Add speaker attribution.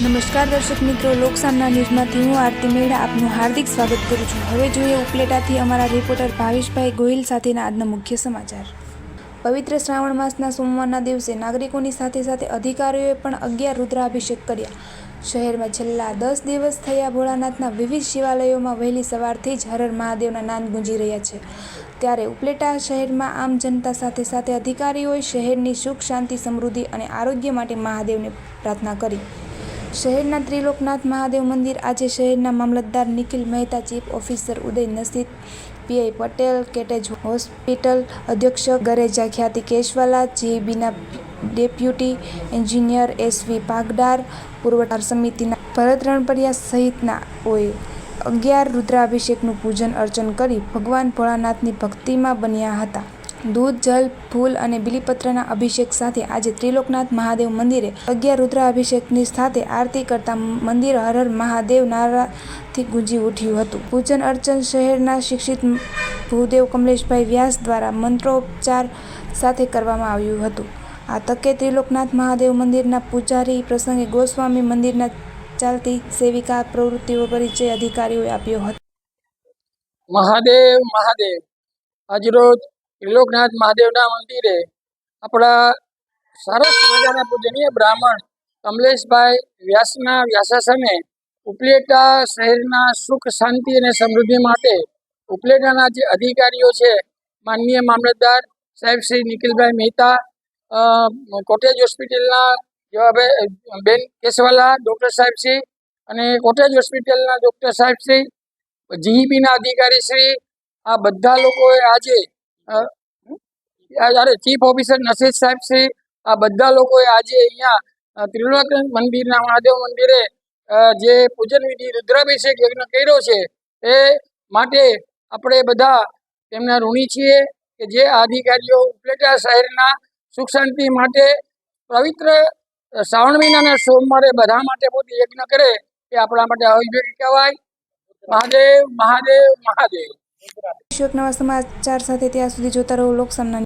Speaker 1: નમસ્કાર દર્શક મિત્રો, લોકસામના ન્યૂઝમાંથી હું આરતી મેળા આપનું હાર્દિક સ્વાગત કરું છું. હવે જોઈએ ઉપલેટાથી અમારા રિપોર્ટર ભાવેશભાઈ ગોહિલ સાથેના આજના મુખ્ય સમાચાર. પવિત્ર શ્રાવણ માસના સોમવારના દિવસે નાગરિકોની સાથે સાથે અધિકારીઓએ પણ અગિયાર રુદ્રાભિષેક કર્યા. શહેરમાં છેલ્લા દસ દિવસ થયા ભોળાનાથના વિવિધ શિવાલયોમાં વહેલી સવારથી જ હરર મહાદેવના નાદ ગુંજી રહ્યા છે. ત્યારે ઉપલેટા શહેરમાં આમ જનતા સાથે સાથે અધિકારીઓએ શહેરની સુખ, શાંતિ, સમૃદ્ધિ અને આરોગ્ય માટે મહાદેવને પ્રાર્થના કરી. શહેરના ત્રિલોકનાથ મહાદેવ મંદિર આજે શહેરના મામલતદાર Nikhil Mehta, chief officer Uday Nasid PI Patel, cottage hospital અધ્યક્ષ ગરેજા ખ્યાતિ કેશવાલા, જીબીના ડેપ્યુટી એન્જિનિયર એસવી પાગડાર પુરવઠા સમિતિના ભરત રણપરિયા સહિતનાઓએ અગિયાર રુદ્રાભિષેકનું પૂજન અર્ચન કરી ભગવાન ભોળાનાથની ભક્તિમાં બન્યા હતા. દૂધ, જલ, ફૂલ અને બિલીપત્રના અભિષેક સાથે આજે ત્રિલોકનાથ મહાદેવ મંદિરે અગિયાર રુદ્રાભિષેકની સાથે આરતી કરતા મંદિર હરર મહાદેવ નારાથી ગુંજી ઉઠ્યું હતું. પૂજન અર્ચન શહેરના શિક્ષિત ભૂદેવ કમલેશભાઈ વ્યાસ દ્વારા મંત્રોપચાર સાથે કરવામાં આવ્યું હતું. આ તકે ત્રિલોકનાથ મહાદેવ મંદિરના પૂજારી પ્રસંગે ગોસ્વામી મંદિરના ચાલતી સેવિકા પ્રવૃત્તિઓ પરિચય અધિકારીઓએ આપ્યો હતો.
Speaker 2: મહાદેવ મહાદેવ, આજરોજ ત્રિલોકનાથ મહાદેવના મંદિરે આપણા સરસ મજાના પૂજનીય બ્રાહ્મણ કમલેશભાઈ વ્યાસના વ્યાસાસને ઉપલેટા શહેરના સુખ, શાંતિ અને સમૃદ્ધિ માટે ઉપલેટાના જે અધિકારીઓ છે, માનનીય મામલતદાર સાહેબ શ્રી નિખિલભાઈ મહેતા કોટેજ હોસ્પિટલના જવાભાઈ બેન કેશવાલા ડૉક્ટર સાહેબ શ્રી અને કોટેજ હોસ્પિટલના ડૉક્ટર સાહેબ શ્રી જીઈબીના અધિકારી શ્રી, આ બધા લોકોએ આજે અરે, ચીફ ઓફિસર નસીદ સાહેબ શ્રી, આ બધા લોકોએ આજે અહીંયા ત્રિલોક મંદિરના મહાદેવ મંદિરે જે પૂજન વિધિ રુદ્રાભિષેક યજ્ઞ કર્યો છે, એ માટે આપણે બધા તેમના ઋણી છીએ કે જે અધિકારીઓ ઉપલેટા શહેરના સુખ શાંતિ માટે પવિત્ર શ્રાવણ મહિનાના સોમવારે બધા માટે પોતે યજ્ઞ કરે, એ આપણા માટે અવિવેક કહેવાય. મહાદેવ મહાદેવ મહાદેવ.
Speaker 1: અશોક નવા સમાચાર સાથે ત્યાં સુધી જોતા રહો લોકસામના